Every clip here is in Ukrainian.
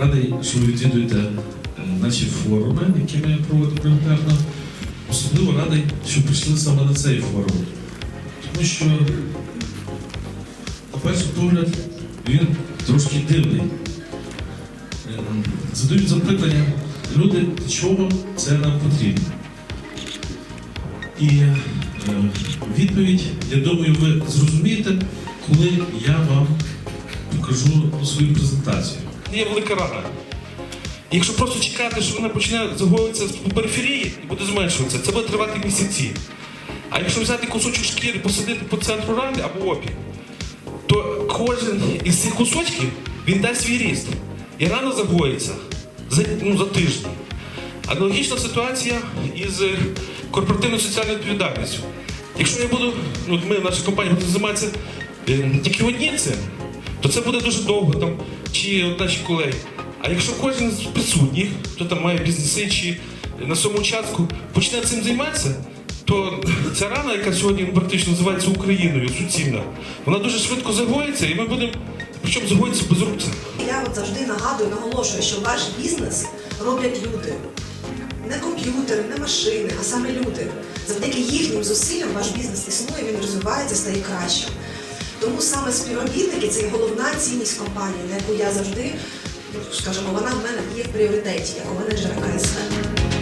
радий, що ви відвідуєте е, наші форуми, які ми проводимо регулярно. Особливо радий, що прийшли саме на цей форум. Тому що, на перший погляд, він трошки дивний. Е, Задають запитання люди, чого це нам потрібно. І е, відповідь, я думаю, ви зрозумієте, коли я вам покажу свою презентацію. Є велика рана. Якщо просто чекати, що вона почне загоюватися по периферії і буде зменшуватися, це буде тривати місяці. А якщо взяти кусочок шкіри, посадити по центру рани або опі, то кожен із цих кусочків він дасть свій ріст. І рана загоїться за, ну, за тиждень. Аналогічна ситуація із е, корпоративною соціальною відповідальністю. Якщо я буду, ну ми, наша компанія, буде займатися е, тільки одні цим, то це буде дуже довго, там, чи от наші колеги. А якщо кожен з присутніх, хто там має бізнеси чи на своєму участку, почне цим займатися, то ця рана, яка сьогодні практично називається Україною, суцільна, вона дуже швидко загоїться, і ми будемо, причому загоїться без рук. Я от завжди нагадую, наголошую, що ваш бізнес роблять люди. Не комп'ютери, не машини, а саме люди. Завдяки їхнім зусиллям ваш бізнес існує, він розвивається, стає кращим. Тому саме співробітники це головна цінність компанії, на яку я завжди, ну, скажімо, вона в мене є в пріоритеті, як у менеджера КСВ.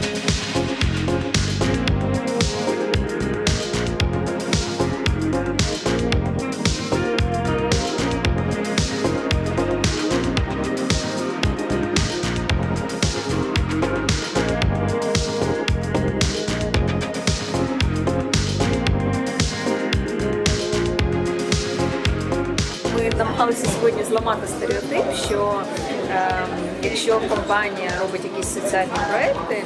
Намагалися сьогодні зламати стереотип, що е, якщо компанія робить якісь соціальні проекти,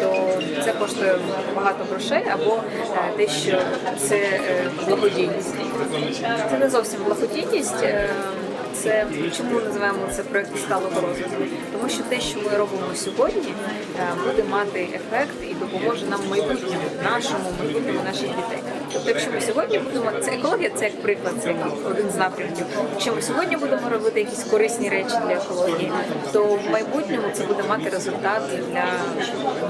то це коштує багато грошей або е, те, що це е, благодійність. Це не зовсім благодійність. е, це чому ми називаємо це проект сталого розвитку? Тому що те, що ми робимо сьогодні, е, буде мати ефект і допоможе нам майбутньому, нашому майбутньому наших дітей. Тобто, якщо ми сьогодні будемо це екологія, це як приклад, це один з напрямків. Якщо ми сьогодні будемо робити якісь корисні речі для екології, то в майбутньому це буде мати результат для,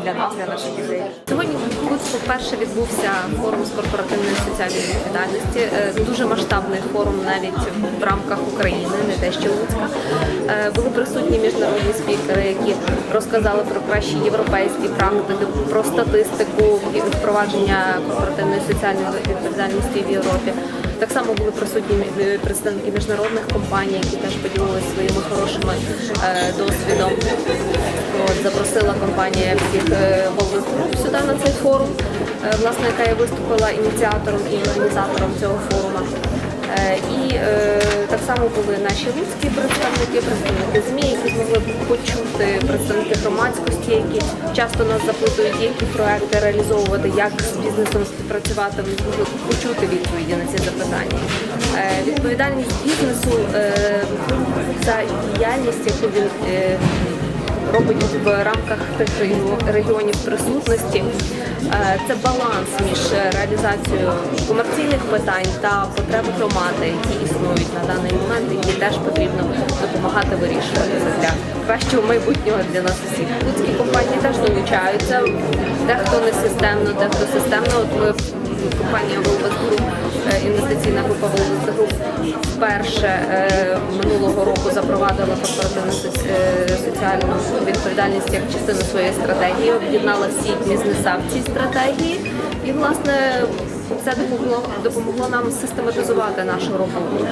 для нас, для наших дітей. Сьогодні тут вперше відбувся форум з корпоративної соціальної відповідальності. Е, Дуже масштабний форум навіть в рамках України, не те, що Луцька. Е, Були присутні міжнародні спікери, які розказали про кращі європейські практики, про статистику впровадження корпоративної соціальної відповідальності в Європі. Так само були присутні е, представники міжнародних компаній, які теж поділилися своїми хорошими е, досвідом. От, запросила компанія всіх Голден Group сюди на цей форум, власне, яка і виступила ініціатором і організатором цього форуму. І так само були наші людські представники, представники ЗМІ, які змогли почути представники громадськості, які часто нас запитують, які проекти реалізовувати, як з бізнесом співпрацювати. Ми змогли почути відповіді на ці запитання. Е, Відповідальність бізнесу е, за діяльність, яку він е, робить в рамках тих регіонів присутності. Е, Це баланс між реалізацією комерційних питань та потреб громади, які існують на даний момент, які теж потрібно допомагати вирішувати для кращого майбутнього для нас усіх. Луцькі компанії теж долучаються, дехто не системно, дехто системно. От ми компанія Груп, е, інвестиційна група Голос Груп вперше е, минулого року запровадила корпоративну е, соціальну відповідальність як частину своєї стратегії, об'єднала всі бізнеса в цій стратегії і власне. Це допомогло допомогло нам систематизувати нашу роботу.